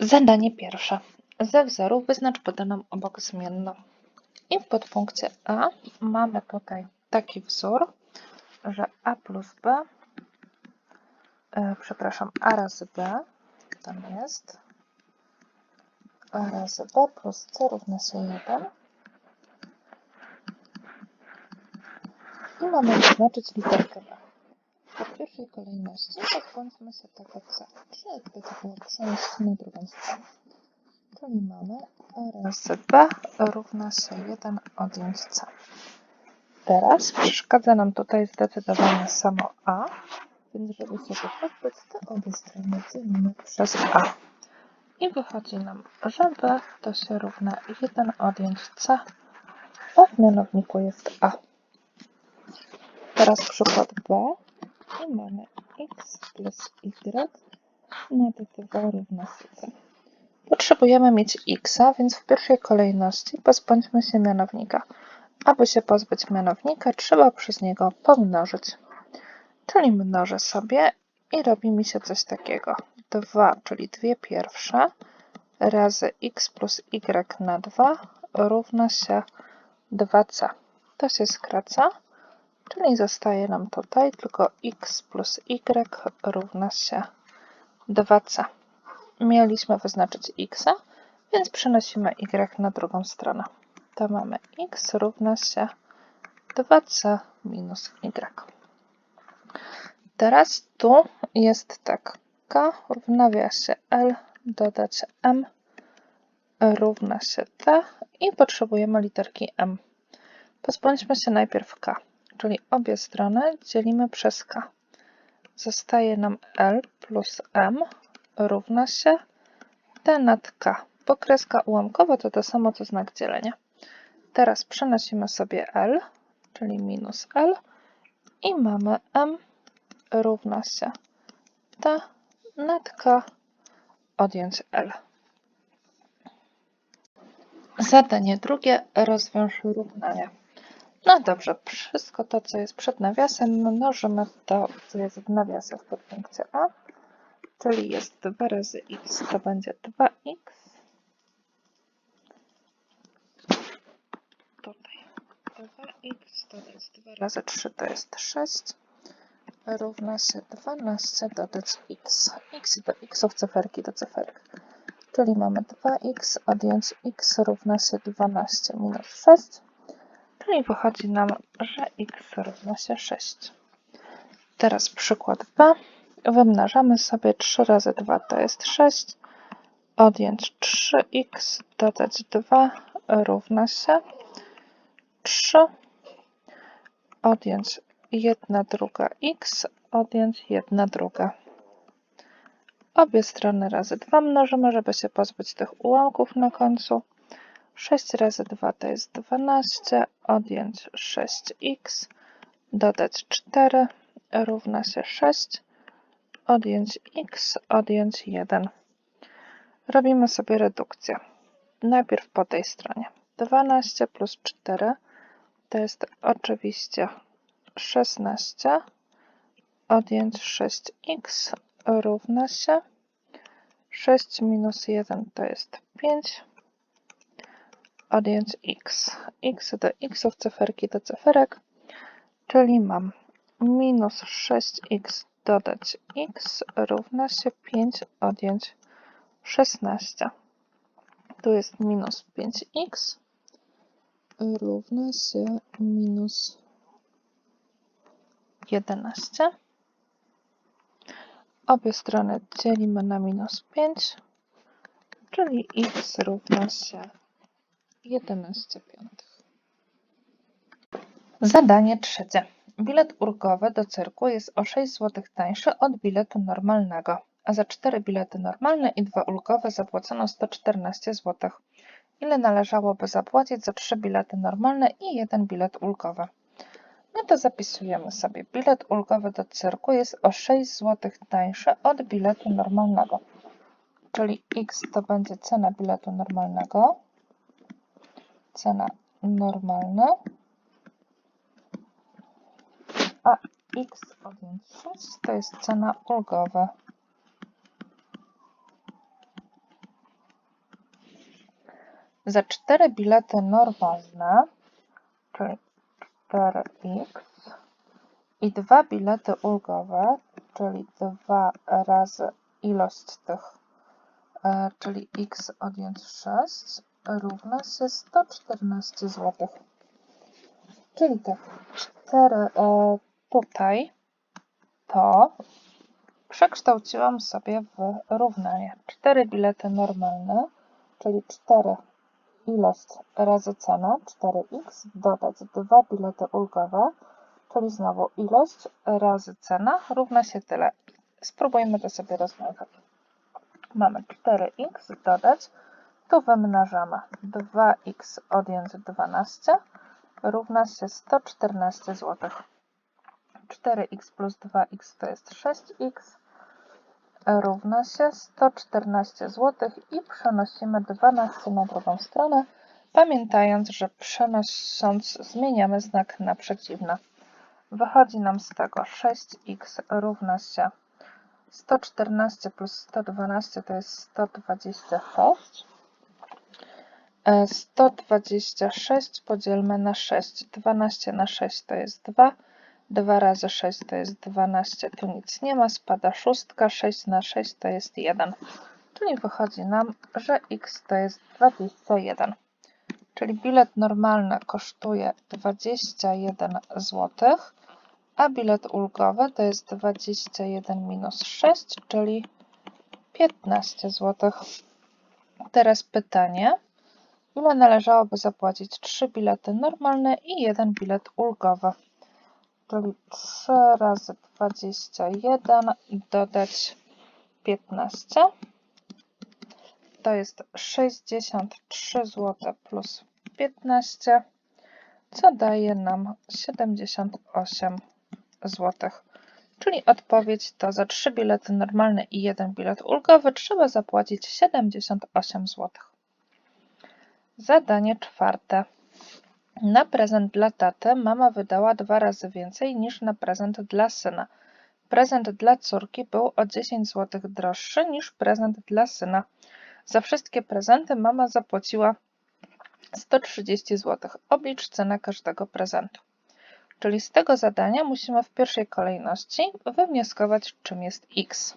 Zadanie pierwsze. Ze wzoru wyznacz podaną obok zmienną. I w podpunkcie A mamy tutaj taki wzór, że A plus B, e, przepraszam, A razy B, tam jest, A razy B plus C równa się 1. I mamy wyznaczyć literkę B. W pierwszej kolejności podbądźmy się tego C, czyli jakby to było przejść na drugą stronę. Czyli mamy razy B równa się 1 odjąć C. Teraz przeszkadza nam tutaj zdecydowanie samo A, więc żeby go pozbyć, to obie strony dzielimy przez A. I wychodzi nam, że B to się równa 1 odjąć C, a w mianowniku jest A. Teraz przykład B i mamy x plus y nad 2 równa C. Potrzebujemy mieć x, więc w pierwszej kolejności pozbądźmy się mianownika. Aby się pozbyć mianownika, trzeba przez niego pomnożyć. Czyli mnożę sobie i robi mi się coś takiego. 2, czyli 2 pierwsze, razy x plus y na 2 równa się 2c. To się skraca, czyli zostaje nam tutaj tylko x plus y równa się 2c. Mieliśmy wyznaczyć x, więc przenosimy y na drugą stronę. To mamy x równa się 2c minus y. Teraz tu jest tak. k w nawiasie l dodać m równa się t i potrzebujemy literki m. Pozbądźmy się najpierw k, czyli obie strony dzielimy przez k. Zostaje nam l plus m równa się t nad k. Bo kreska ułamkowa to to samo co znak dzielenia. Teraz przenosimy sobie L, czyli minus L i mamy M równa się T nad K odjąć L. Zadanie drugie. Rozwiąż równanie. No dobrze, wszystko to, co jest przed nawiasem, mnożymy to, co jest w nawiasie w podpunkcie A, czyli jest 2 razy x, to będzie 2x tutaj 2x dodać 2 razy 3 to jest 6 równa się 12 dodać x. x do x cyferki do cyferek. Czyli mamy 2x odjąć x równa się 12 minus 6. Czyli wychodzi nam, że x równa się 6. Teraz przykład B. Wymnażamy sobie 3 razy 2 to jest 6. Odjąć 3x dodać 2 równa się 3 odjąć 1 druga x, odjąć 1 druga. Obie strony razy 2 mnożymy, żeby się pozbyć tych ułamków na końcu. 6 razy 2 to jest 12, odjąć 6x, dodać 4 równa się 6, odjąć x, odjąć 1. Robimy sobie redukcję. Najpierw po tej stronie. 12 plus 4 to jest oczywiście 16 odjąć 6x równa się 6 minus 1 to jest 5 odjąć x. x do x, cyferki do cyferek, czyli mam minus 6x dodać x równa się 5 odjąć 16. Tu jest minus 5x równa się minus 11. Obie strony dzielimy na minus 5, czyli x równa się 11 piątych. Zadanie trzecie. Bilet ulgowy do cyrku jest o 6 zł tańszy od biletu normalnego, a za 4 bilety normalne i 2 ulgowe zapłacono 114 zł. Ile należałoby zapłacić za 3 bilety normalne i 1 bilet ulgowy? No to zapisujemy sobie. Bilet ulgowy do cyrku jest o 6 zł tańszy od biletu normalnego. Czyli x to będzie cena biletu normalnego. Cena normalna. A x odjąć 6 to jest cena ulgowa. Za 4 bilety normalne, czyli 4x i dwa bilety ulgowe, czyli 2 razy ilość tych, e, czyli x odjąć 6, równa się 114 zł. Czyli tak, 4 e, tutaj to przekształciłam sobie w równanie. 4 bilety normalne, czyli 4 ilość razy cena, 4x, dodać 2 bilety ulgowe, czyli znowu ilość razy cena równa się tyle. Spróbujmy to sobie rozwiązać. Mamy 4x dodać, tu wymnażamy 2x odjąć 12 równa się 114 zł. 4x plus 2x to jest 6x równa się 114 zł i przenosimy 12 na drugą stronę, pamiętając, że przenosząc zmieniamy znak na przeciwny. Wychodzi nam z tego 6x równa się 114 plus 112 to jest 126. 126 podzielmy na 6. 12 na 6 to jest 2. 2 razy 6 to jest 12. Tu nic nie ma, spada szóstka. 6 na 6 to jest 1. Czyli wychodzi nam, że x to jest 21. Czyli bilet normalny kosztuje 21 zł, a bilet ulgowy to jest 21 minus 6, czyli 15 zł. Teraz pytanie, ile należałoby zapłacić 3 bilety normalne i 1 bilet ulgowy? Czyli 3 razy 21 dodać 15 to jest 63 zł plus 15, co daje nam 78 zł. Czyli odpowiedź to za 3 bilety normalne i 1 bilet ulgowy trzeba zapłacić 78 zł. Zadanie czwarte. Na prezent dla taty mama wydała dwa razy więcej niż na prezent dla syna. Prezent dla córki był o 10 zł droższy niż prezent dla syna. Za wszystkie prezenty mama zapłaciła 130 zł. Oblicz cenę każdego prezentu. Czyli z tego zadania musimy w pierwszej kolejności wywnioskować, czym jest x.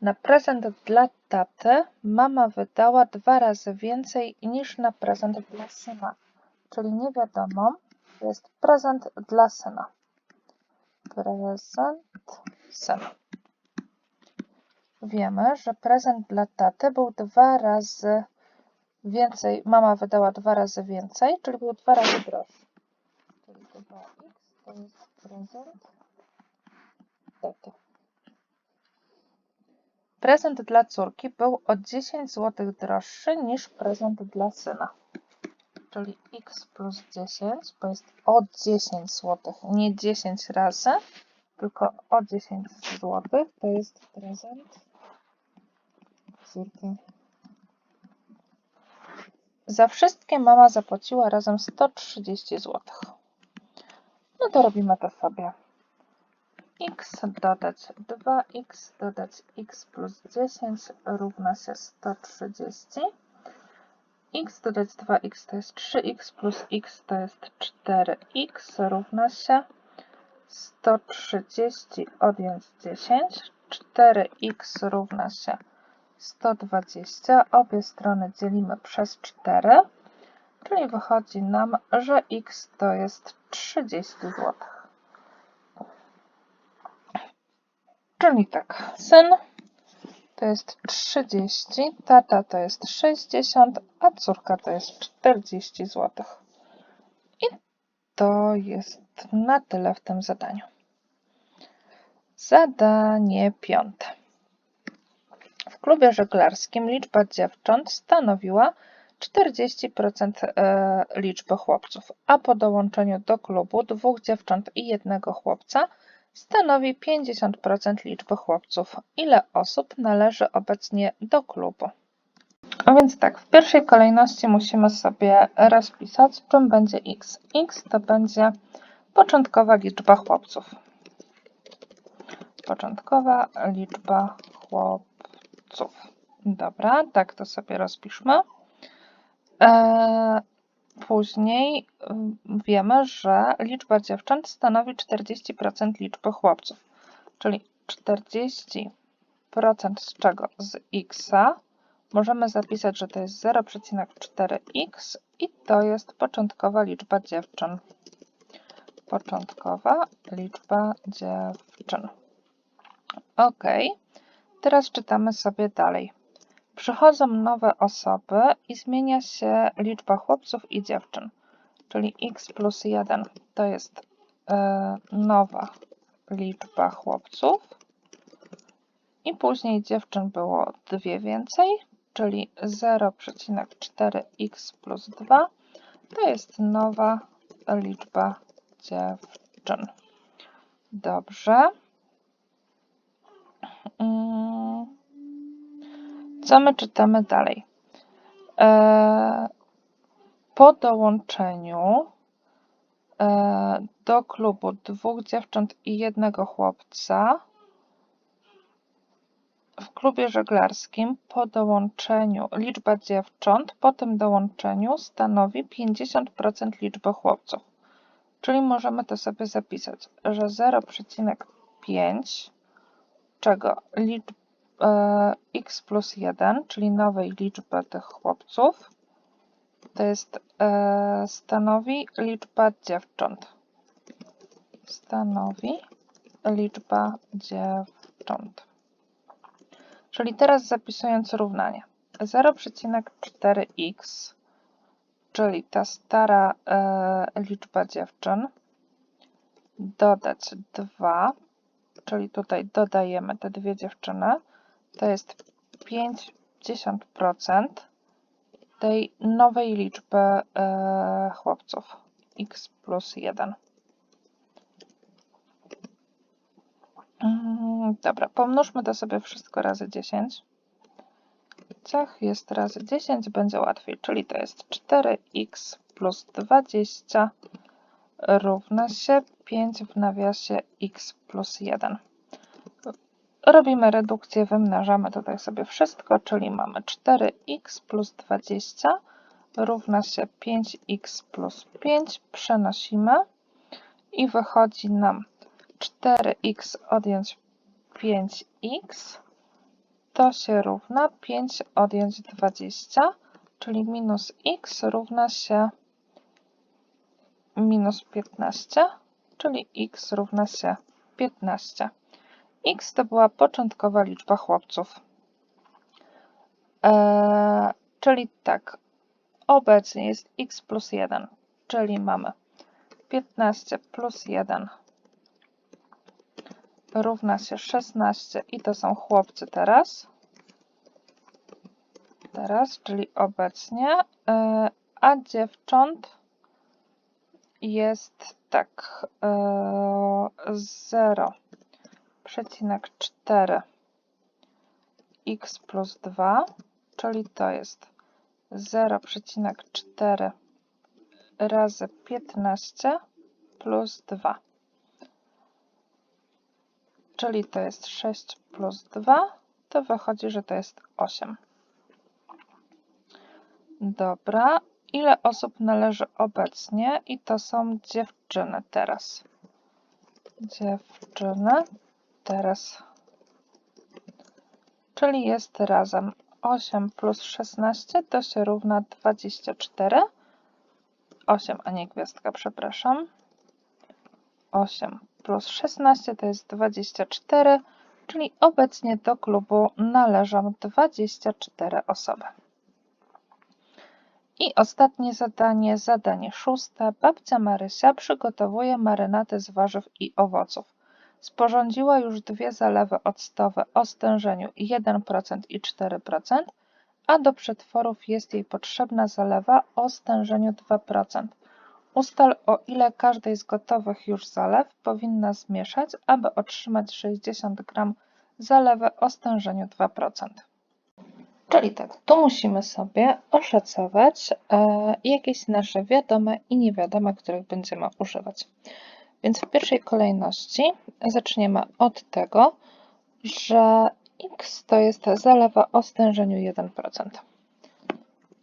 Na prezent dla taty mama wydała dwa razy więcej niż na prezent dla syna. Czyli nie wiadomo, to jest prezent dla syna. Prezent syna. Wiemy, że prezent dla taty był dwa razy więcej, mama wydała dwa razy więcej, czyli był dwa razy droższy. Czyli 2x to jest prezent taty. Prezent dla córki był o 10 zł droższy niż prezent dla syna. Czyli x plus 10, bo jest o 10 zł, nie 10 razy, tylko o 10 zł, to jest prezent córki. Za wszystkie mama zapłaciła razem 130 zł. No to robimy to sobie. X dodać 2x dodać x plus 10 równa się 130. x dodać 2x to jest 3x plus x to jest 4x równa się 130 odjąć 10. 4x równa się 120. Obie strony dzielimy przez 4, czyli wychodzi nam, że x to jest 30 zł. Czyli tak, syn to jest 30, tata to jest 60, a córka to jest 40 zł. I to jest na tyle w tym zadaniu. Zadanie piąte. W klubie żeglarskim liczba dziewcząt stanowiła 40% e, liczby chłopców, a po dołączeniu do klubu dwóch dziewcząt i jednego chłopca stanowi 50% liczby chłopców. Ile osób należy obecnie do klubu? A więc tak, w pierwszej kolejności musimy sobie rozpisać, czym będzie x. x to będzie początkowa liczba chłopców. Początkowa liczba chłopców. Dobra, tak to sobie rozpiszmy. E, później mm, wiemy, że liczba dziewcząt stanowi 40% liczby chłopców, czyli 40% z czego? Z x możemy zapisać, że to jest 0,4x i to jest początkowa liczba dziewczyn. Początkowa liczba dziewczyn. Ok, teraz czytamy sobie dalej. Przychodzą nowe osoby i zmienia się liczba chłopców i dziewczyn, czyli x plus 1 to jest e, nowa liczba chłopców i później dziewczyn było dwie więcej, czyli 0,4x plus 2 to jest nowa liczba dziewczyn. Dobrze. Mm. Co my czytamy dalej? E, po dołączeniu e, do klubu dwóch dziewcząt i jednego chłopca w klubie żeglarskim po dołączeniu liczba dziewcząt po tym dołączeniu stanowi 50% liczby chłopców. Czyli możemy to sobie zapisać, że 0,5 czego liczb, x plus 1, czyli nowej liczby tych chłopców, to jest e, stanowi liczba dziewcząt. Stanowi liczba dziewcząt. Czyli teraz zapisując równanie. 0,4x, czyli ta stara e, liczba dziewczyn, dodać 2, czyli tutaj dodajemy te dwie dziewczyny, to jest 50% tej nowej liczby e, chłopców x plus 1. Mm, dobra, pomnóżmy to sobie wszystko razy 10. Ciach jest razy 10, będzie łatwiej, czyli to jest 4x plus 20 równa się 5 w nawiasie x plus 1. Robimy redukcję, wymnażamy tutaj sobie wszystko, czyli mamy 4x plus 20 równa się 5x plus 5, przenosimy i wychodzi nam 4x odjąć 5x to się równa 5 odjąć 20, czyli minus x równa się minus 15, czyli x równa się 15. x to była początkowa liczba chłopców. Eee, czyli tak, obecnie jest x plus 1, czyli mamy 15 plus 1 równa się 16 i to są chłopcy teraz. Teraz, czyli obecnie, e, a dziewcząt jest tak 0,4 e, x plus 2, czyli to jest 0,4 razy 15 plus 2 czyli to jest 6 plus 2, to wychodzi, że to jest 8. Dobra, ile osób należy obecnie? I to są dziewczyny teraz. Dziewczyny teraz. Czyli jest razem 8 plus 16 to się równa 24. 8, a nie gwiazdka, przepraszam. 8 plus 16 to jest 24, czyli obecnie do klubu należą 24 osoby. I ostatnie zadanie, zadanie szóste. Babcia Marysia przygotowuje marynatę z warzyw i owoców. Sporządziła już dwie zalewy octowe o stężeniu 1% i 4%, a do przetworów jest jej potrzebna zalewa o stężeniu 2%. Ustal o ile każdej z gotowych już zalew powinna zmieszać, aby otrzymać 60 g zalewy o stężeniu 2%. Czyli tak, tu musimy sobie oszacować e, jakieś nasze wiadome i niewiadome, których będziemy używać. Więc w pierwszej kolejności zaczniemy od tego, że x to jest zalewa o stężeniu 1%.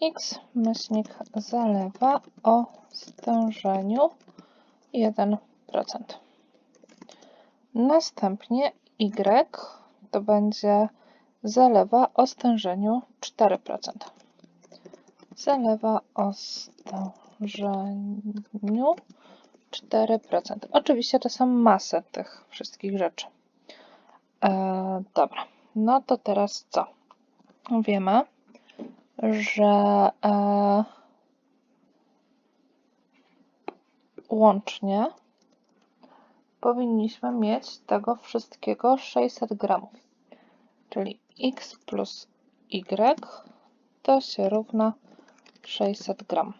x myślnik zalewa o stężeniu 1%. Następnie y to będzie zalewa o stężeniu 4%. Zalewa o stężeniu 4%. Oczywiście to są masy tych wszystkich rzeczy. E, dobra, no to teraz co? Wiemy, że e, łącznie powinniśmy mieć tego wszystkiego 600 gramów. Czyli x plus y to się równa 600 gram.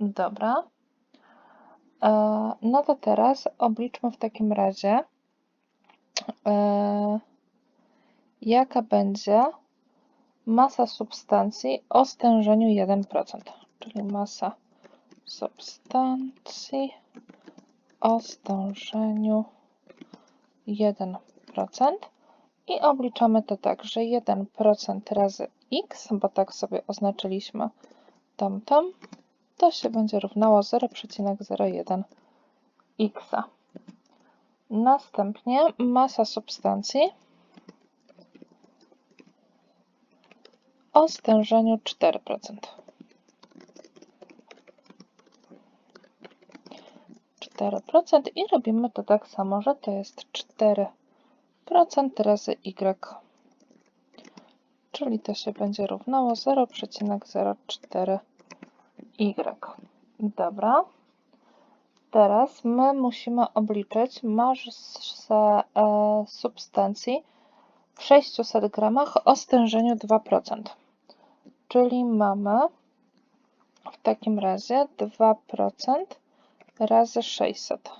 Dobra. E, no to teraz obliczmy w takim razie, e, jaka będzie masa substancji o stężeniu 1%, czyli masa substancji o stężeniu 1%. I obliczamy to tak, że 1% razy x, bo tak sobie oznaczyliśmy tamtam, to się będzie równało 0,01 x. Następnie masa substancji o stężeniu 4%. 4% i robimy to tak samo, że to jest 4% razy y. Czyli to się będzie równało 0,04y. Dobra. Teraz my musimy obliczyć masę e, substancji w 600 gramach o stężeniu 2%. Czyli mamy w takim razie 2% razy 600.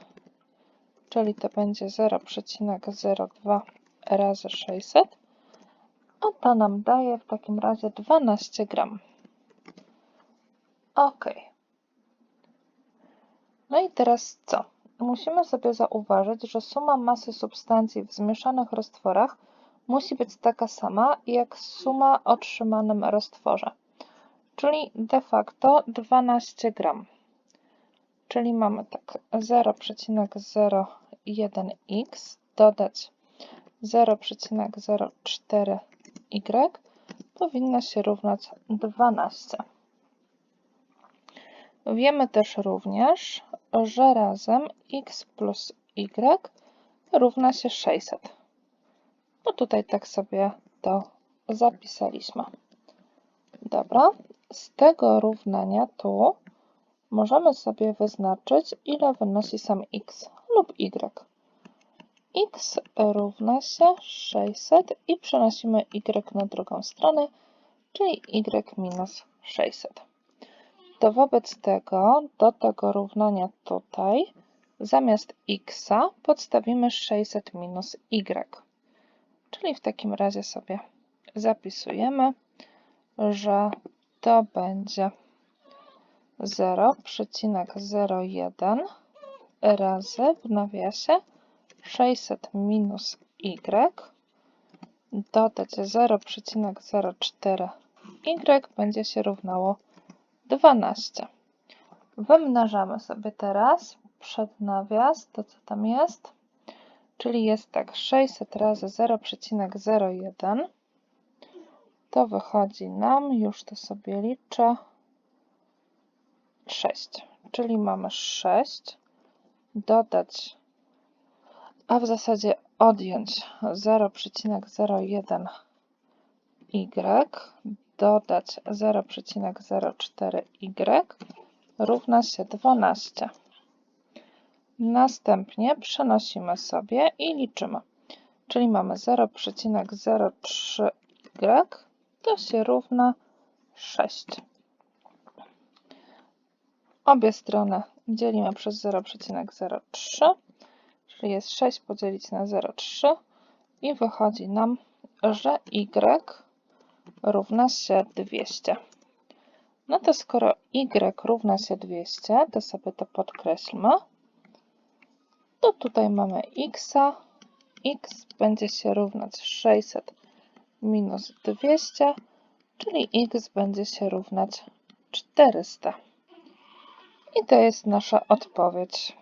Czyli to będzie 0,02 razy 600. A to nam daje w takim razie 12 gram. Ok. No i teraz co? Musimy sobie zauważyć, że suma masy substancji w zmieszanych roztworach musi być taka sama jak suma otrzymanym roztworze, czyli de facto 12 gram. Czyli mamy tak 0,01x dodać 0,04y powinno się równać 12. Wiemy też również, że razem x plus y równa się 600. No tutaj tak sobie to zapisaliśmy. Dobra, z tego równania tu możemy sobie wyznaczyć, ile wynosi sam x lub y. x równa się 600 i przenosimy y na drugą stronę, czyli y minus 600. To wobec tego do tego równania tutaj zamiast x podstawimy 600 minus y. Czyli w takim razie sobie zapisujemy, że to będzie 0,01 razy w nawiasie 600 minus y dodać 0,04 y będzie się równało 12. Wymnażamy sobie teraz przed nawias to, co tam jest, czyli jest tak 600 razy 0,01 to wychodzi nam, już to sobie liczę, 6. Czyli mamy 6, dodać, a w zasadzie odjąć 0,01 y, dodać 0,04 y równa się 12. Następnie przenosimy sobie i liczymy. Czyli mamy 0,03y, to się równa 6. Obie strony dzielimy przez 0,03, czyli jest 6 podzielić na 0,3 i wychodzi nam, że y równa się 200. No to skoro y równa się 200, to sobie to podkreślmy. To tutaj mamy x, x będzie się równać 600 minus 200, czyli x będzie się równać 400. I to jest nasza odpowiedź.